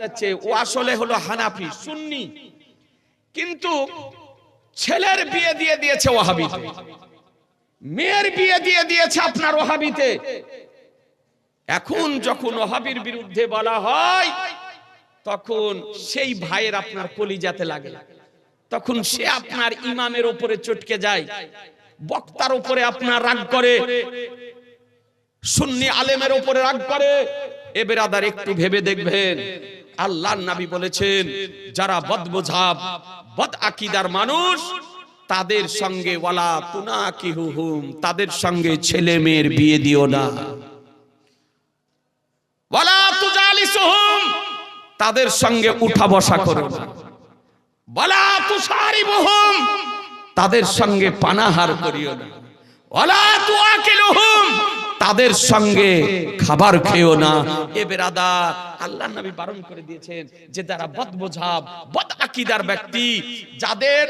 যাচ্ছে, ও আসলে হলো হানাফি, সুন্নি। কিন্তু ছেলের বিয়ে দিয়ে দিয়েছে ওহাবিতে মেয়ের বিয়ে দিয়ে দিয়েছে আপনার ওহাবিতে এখন যখন ওহাবির বিরুদ্ধে বলা হয়, তখন সেই ভাইয়ের আপনার কলিজাতে লাগে। তখন সে আপনার ইমামের উপরে চটকে যায়, বক্তার উপরে আপনার রাগ করে, সুন্নি আলেমের উপরে রাগ করে। এ বেরাদার, একটু ভেবে দেখবেন আল্লাহর নবী বলেছেন, যারা বদবোঝাব বদ আকিদার মানুষ, তাদের সঙ্গে ওয়ালা তুনাকিহুহুম, তাদের সঙ্গে ছেলে মেয়ের বিয়ে দিও না। ওয়ালা তুজালিসুহুম, তাদের সঙ্গে উঠা বসা করো না। ওয়ালা তুসারিবুহুম তাদের সঙ্গে পানাহার করিও না। তাদের সঙ্গে খাবার খেও না। এ বেরাদা আল্লাহ নবী বারণ করে দিয়েছেন যে যারা বদ বোঝাব বদ আকিদার ব্যক্তি, যাদের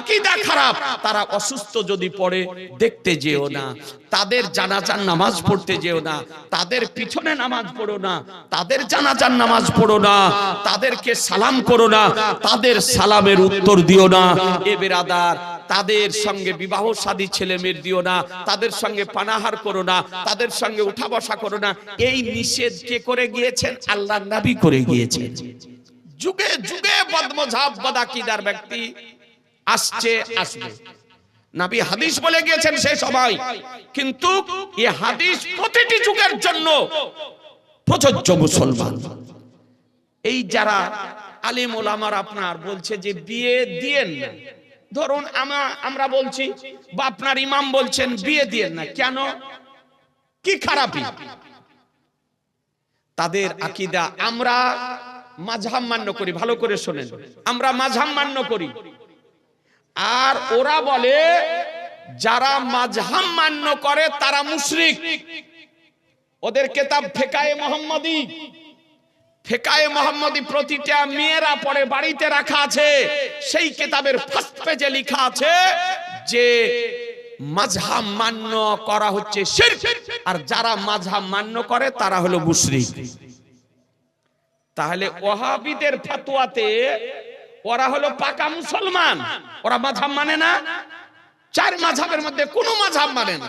আকিদা খারাপ, তারা অসুস্থ যদি পড়ে, দেখতে যেও না। তাদের জানাজার নামাজ পড়তে যেও না। তাদের পিছনে নামাজ পড়ো না। তাদের জানাজার নামাজ পড়ো না। তাদেরকে সালাম করো না। তাদের সালামের উত্তর দিও না। এ বেরাদার তাদের সঙ্গে বিবাহ শাদী ছেলে মেয়ের দিও না তাদের সঙ্গে পানাহার করো না তাদের সঙ্গে উঠা বসা করো না। এই নিষেধ কে করে গিয়েছেন আল্লাহ নবী করে গিয়েছেন। যুগে যুগে বদমজাব বদাকিদার ব্যক্তি আসছে আসবে। নবী হাদিস বলে গিয়েছেন সে সবাই। কিন্তু এই হাদিস প্রতিটি যুগের জন্য প্রযোজ্য মুসলমান। এই যারা আলিম ওলামার আপনার বলছে যে বিয়ে দিয়েন না। ধরুন আমরা বলছি বা আপনার ইমাম বলছেন, বিয়ে দিয়ে না, কেন? কি খারাপই? তাদের আকিদা আমরা মাঝহাম মান্য করি, ভালো করে শোনেন। আমরা মাঝহাম মান্য করি। আর ওরা বলে, যারা মাঝহাম মান্য করে, তারা মুশরিক। ওদের কেতাব ফেকায়ে মোহাম্মদী। ফেকায়ে মোহাম্মদী প্রতিটা মেয়েরা পড়ে বাড়িতে রাখা আছে। সেই কেতাবের ফার্স্ট পেজে লেখা আছে যে মাঝহাব মান্য করা হচ্ছে আর যারা মাঝহাব মান্য করে, তারা হলো মুশরিক। তাহলে ওহাবিদের ফতোয়াতে ওরা হলো পাকা মুসলমান। ওরা মাঝহাব মানে না? চার মাঝহাবের মধ্যে কোনো মাঝহাব মানে না।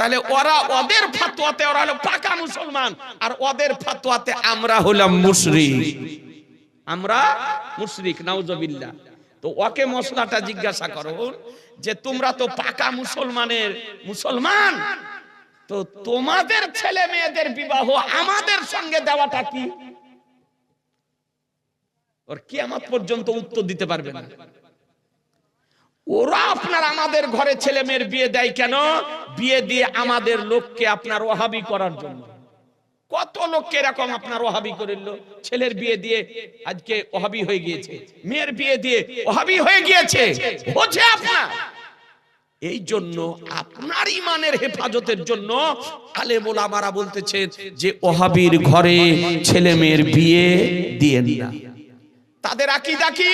তাহলে ওরা ওদের ফাতোয়াতে ওরা হলো পাকা মুসলমান। আর ওদের ফাতোয়াতে আমরা হলাম মুশরিক। আমরা মুশরিক, নাউজুবিল্লাহ। তো ওকে মশলাটা জিজ্ঞাসা করো যে তোমরা তো পাকা মুসলমানের মুসলমান। তো তোমাদের ছেলে মেয়েদের বিবাহ আমাদের সঙ্গে দেওয়াটা কি? ওর কিয়ামত পর্যন্ত উত্তর দিতে পারবে না। ওরা আপনার আমাদের ঘরে ছেলে মেয়ের বিয়ে দেয় কেন? বিয়ে দিয়ে আমাদের লোককে আপনার ওহাবি করার জন্য। কত লোককে এরকম আপনার ওহাবি করিল ছেলের বিয়ে দিয়ে আজকে ওহাবি হয়ে গিয়েছে। মেয়ের বিয়ে দিয়ে ওহাবি হয়ে গিয়েছে। বোঝে আপনার। এই জন্য আপনার ইমানের হেফাজতের জন্য আলেমুল আমারা বলতেছে যে ওহাবির ঘরে ছেলে মেয়ের বিয়ে দিয়ে না। তাদের আকিদা কি?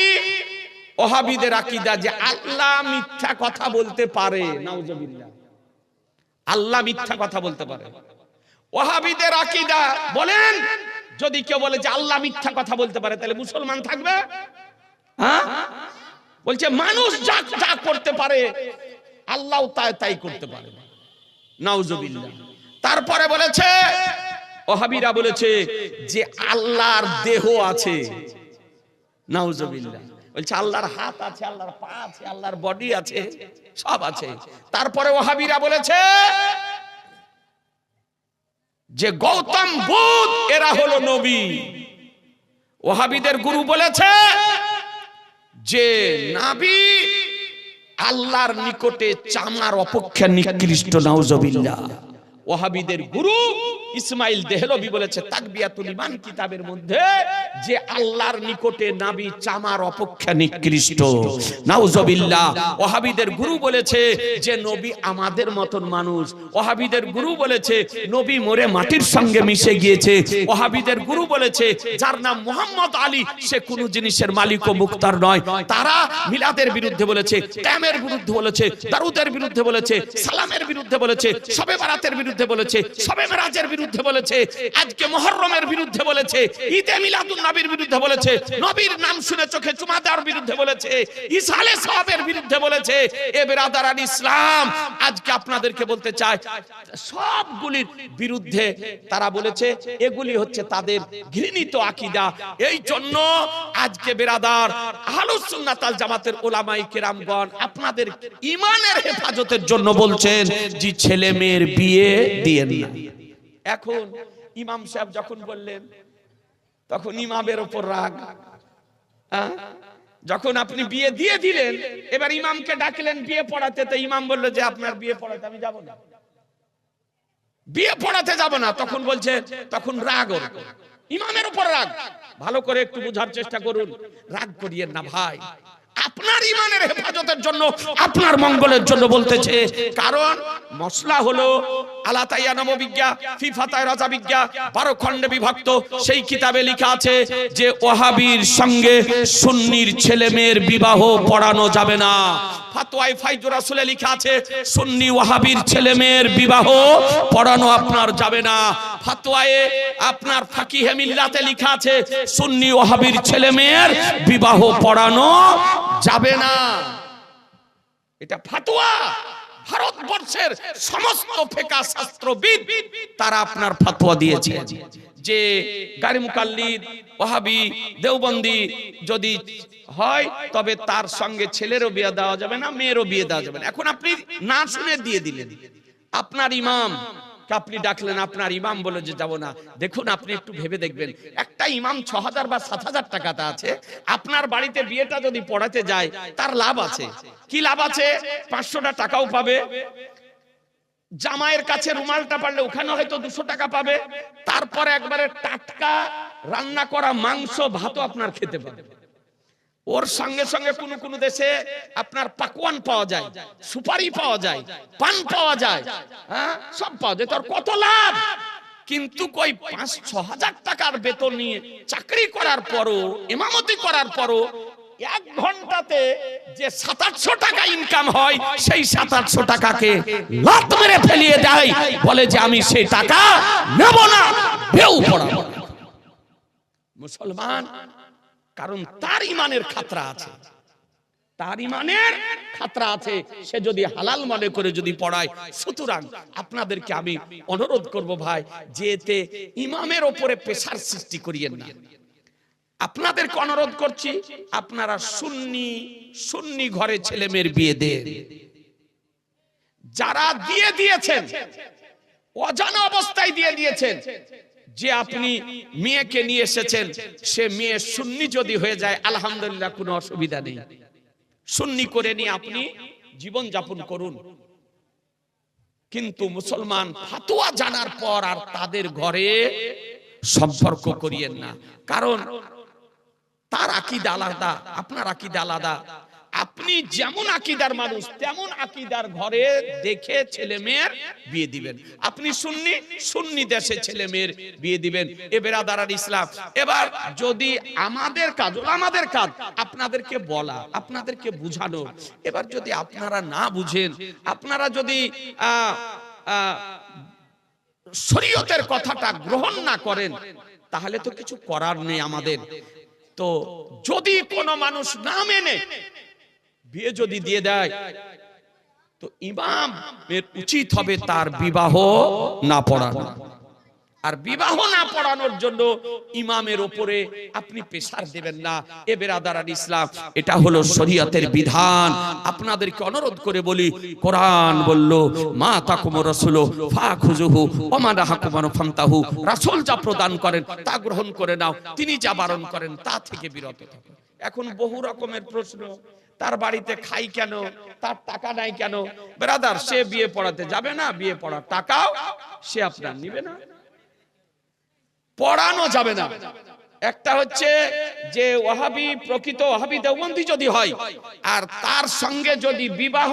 ওহাবিদের আকিদা যে আল্লাহ মিথ্যা কথা বলতে পারে আল্লাহ মিথ্যা কথা বলতে পারে। ওহাবিদের আকিদা, বলেন, যদি কেউ বলে যে আল্লাহ মিথ্যা কথা বলতে পারে, তাহলে মুসলমান থাকবে? হ্যাঁ? বলছে, মানুষ যা যা করতে পারে, আল্লাহ তাই তাই করতে পারে। তারপরে বলেছে, ওহাবিরা বলেছে যে আল্লাহর দেহ আছে। নাউজুবিল্লাহ। বলছে, আল্লাহর হাত আছে, আল্লাহর পা আছে, আল্লাহর বডি আছে, সব আছে। তারপরে ওহাবিরা বলেছে, যে গৌতম বুধ, এরা হলো নবী। ওহাবিদের গুরু বলেছে, যে নাবি, আল্লাহর নিকটে চামার অপেক্ষা নিকৃষ্ট, নাউজবিল্লাহ। ওহাবিদের গুরু ইসমাইল দেহলবি বলেছে, তাকবিয়াতুল ইমান কিতাবের মধ্যে যে আল্লাহর নিকটে নাবি চামার অপেক্ষা নিকৃষ্ট। নাউজবিল্লাহ ওহাবিদের গুরু বলেছে যে, নবী আমাদের মতন মানুষ। ওহাবিদের গুরু বলেছে, নবী মরে মাটির সঙ্গে মিশে গিয়েছে। ওহাবিদের গুরু বলেছে, যার নাম মোহাম্মদ আলী, সে কোন জিনিসের মালিক ও মুক্তার নয়। তারা মিলাদের বিরুদ্ধে বলেছে, ক্যামের বিরুদ্ধে বলেছে, দারুদের বিরুদ্ধে বলেছে, সালামের বিরুদ্ধে বলেছে, সবে বারাতের বিরুদ্ধে বিরুদ্ধে বলেছে, সবে মেরাজের বিরুদ্ধে বলেছে, আজকে মহররমের বিরুদ্ধে বলেছে, ঈদে মিলাদুন নবীর বিরুদ্ধে বলেছে, নবীর নাম শুনে চোখে চুমা দেওয়ার বিরুদ্ধে বলেছে ইসালে সাহাবের বিরুদ্ধে বলেছে, এ বেরাদারান ইসলাম, আজকে আপনাদেরকে বলতে চাই, সবগুলির বিরুদ্ধে তারা বলেছে, এগুলি হচ্ছে তাদের ঘৃণিত আকিদা। এই জন্য আজকে বেরাদার আহলুস সুন্নাত আল জামাতের ওলামাই কেরামগণ আপনাদের ইমানের হেফাজতের জন্য বলছেন যে ছেলে মেয়ের বিয়ে দিয়ে না। এখন ইমাম সাহেব যখন বললেন, তখন ইমামের ওপর রাগ। হ্যাঁ? যখন আপনি বিয়ে দিয়ে দিলেন, এবার ইমামকে ডাকলেন বিয়ে পড়াতে, তো ইমাম বলল যে, আপনার বিয়ে পড়াতে আমি যাব না। বিয়ে পড়াতে যাব না, তখন বলছে, তখন রাগ ইমামের উপর রাগ। ভালো করে একটু বোঝার চেষ্টা করুন। রাগ করিয়েন না ভাই। আপনার ইমানের হেফাজতের জন্য, আপনার মঙ্গলের জন্য বলতেছে। কারণ মশলা হলো আলা তাইয়া নববিজ্ঞা ফিফাতায় রাজা বিজ্ঞা বারো খণ্ডে বিভক্ত। সেই কিতাবে লেখা আছে যে ওহাবির সঙ্গে সুন্নির ছেলে মেয়ের বিবাহ পড়ানো যাবে না। ফাতোয়ায় আছে ছেলে মেয়ের বিবাহ পড়ানো আপনার যাবে না। আপনার আছে, সুন্নি ছেলে মেয়ের বিবাহ পড়ানো যাবে না। এটা ফাতোয়া। ভারতবর্ষের সমস্ত ফেকা শাস্ত্রবিদ, তারা আপনার ফাতোয়া দিয়েছে যে গাড়ি মুকাল্লিদ, ওহাবি, দেওবন্দি যদি হয়, তবে তার সঙ্গে ছেলেরও বিয়ে দেওয়া যাবে না, মেয়েরও বিয়ে দেওয়া যাবে না। এখন আপনি না শুনে দিয়ে দিলেন। আপনার ইমাম আপনি ডাকলেন? আপনার ইমাম বলে যে যাব না। দেখুন, আপনি একটু ভেবে দেখবেন। একটা ইমাম ছ হাজার বা সাত হাজার টাকাতে আছে। আপনার বাড়িতে বিয়েটা যদি পড়াতে যায়, তার লাভ আছে। কি লাভ আছে? পাঁচশোটা টাকাও পাবে। জামাইয়ের কাছে রুমালটা পারলে ওখানে হয়তো দুশো টাকা পাবে। তারপরে একবারে টাটকা রান্না করা মাংস, ভাতও আপনার খেতে পাবে। ওর সঙ্গে সঙ্গে কোন কোন দেশে আপনার পাকওয়ান পাওয়া যায়, সুপারি পাওয়া যায়, পান পাওয়া যায় হ্যাঁ? সব পাওয়া যায়। তোর কত লাভ? কিন্তু কই পাঁচ, ছ হাজার টাকার বেতন নিয়ে চাকরি করার পরও, ইমামতি করার পরও এক ঘন্টাতে যে সাত আটশো টাকা ইনকাম হয়, সেই সাত আটশো টাকাকে লাত মেরে ফেলিয়ে দেয়। বলে যে আমি সেই টাকা নেব না, বেউ পড়াবো। মুসলমান কারণ তার ইমানের খাতরা আছে। তার ইমানের খাতরা আছে। সে যদি হালাল মনে করে যদি পড়ায়, সুতরাং আপনাদেরকে আমি অনুরোধ করব ভাই যে এতে ইমামের ওপরে পেশার সৃষ্টি করিয়েন না। আপনাদেরকে অনুরোধ করছি, আপনারা সুন্নি সুন্নি ঘরে ছেলে মেয়ের বিয়ে দেন। যারা দিয়ে দিয়েছেন, অজানা অবস্থায় দিয়ে দিয়েছেন যে আপনি মেয়েকে নিয়ে এসেছেন, সে মেয়ে সুন্নি যদি হয়ে যায়, আলহামদুলিল্লাহ কোনো অসুবিধা নেই। সুন্নি করে নিয়ে আপনি জীবন যাপন করুন। কিন্তু মুসলমান ফাতোয়া জানার পর আর তাদের ঘরে সম্পর্ক করিয়েন না। কারণ তার আকিদা আলাদা, আপনার আকিদা আলাদা। আপনি যেমন আকিদার মানুষ, তেমন আকিদার ঘরে দেখে ছেলে মেয়ের বিয়ে দিবেন। আপনি সুন্নি সুন্নি দেশে ছেলে মেয়ের বিয়ে দিবেন। এ বেরাদারার ইসলাম। এবার যদি আমাদের কাজ আমাদের কাজ, আপনাদেরকে বলা, আপনাদেরকে বুঝানো, এবার যদি আপনারা না বুঝেন, আপনারা যদি শরীয়তের কথাটা গ্রহণ না করেন, তাহলে তো কিছু করার নেই আমাদের। তো যদি কোনো মানুষ না মেনে বিয়ে যদি দিয়ে দেয়, তো ইমাম উচিত হবে তার বিবাহ না পড়ানো। আর বিবাহ না পড়ানোর জন্য ইমামের ওপরে আপনি পেশার দেবেন না। এ বেরাদার আল ইসলাম, এটা হলো শরীয়তের বিধান। আপনাদেরকে অনুরোধ করে বলি, কোরআন বলল, মা তাকুম রাসূলু ফাখুজুহু ওয়া মা নাহাকুমানু ফান্তাহু। রাসূল যা প্রদান করেন, তা গ্রহণ করে নাও। তিনি যা বারণ করেন, তা থেকে বিরত থাকো এখন বহু রকমের প্রশ্ন। তার বাড়িতে খাই কেন? তার টাকা নাই কেন? ব্রাদার, সে বিয়ে পড়াতে যাবে না, বিয়ে পড়ার টাকাও সে আপনার নিবে না। পড়ানো যাবে না। একটা হচ্ছে যে ওয়াহাবি, প্রকৃত ওয়াহাবি দেওবন্দি যদি হয়, আর তার সঙ্গে যদি বিবাহ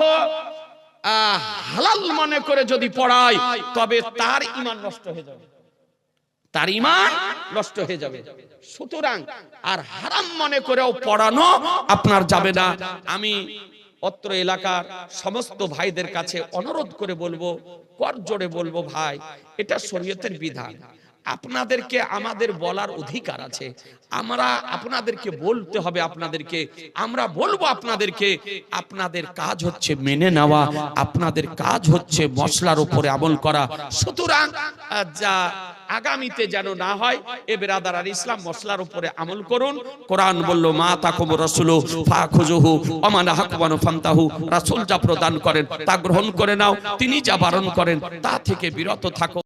হালাল মনে করে যদি পড়ায়, তবে তার ইমান নষ্ট হয়ে যাবে। তার ইমান নষ্ট হয়ে যাবে। সুতরাং আর হারাম মনে করেও পড়ানো আপনার যাবে না। আমি অত্র এলাকার সমস্ত ভাইদের কাছে অনুরোধ করে বলব, কর জোরে বলব ভাই, এটা শরীয়তের বিধান। আপনাদেরকে আমাদের বলার অধিকার আছে। আমরা আপনাদেরকে বলতে হবে আপনাদেরকে। আমরা বলব আপনাদেরকে, আপনাদের কাজ হচ্ছে মেনে নেওয়া, আপনাদের কাজ হচ্ছে মশলার উপরে আমল করা। সুতরাং যা আগামীতে যেন না হয়, এ বেরাদার আর ইসলাম মশলার উপরে আমল করুন। কোরআন বলল, মা তাকুম রসুল ফা খুজুহু অমান হাকুমানু ফান্তাহু রাসুল যা প্রদান করেন, তা গ্রহণ করে নাও। তিনি যা বারণ করেন, তা থেকে বিরত থাকো।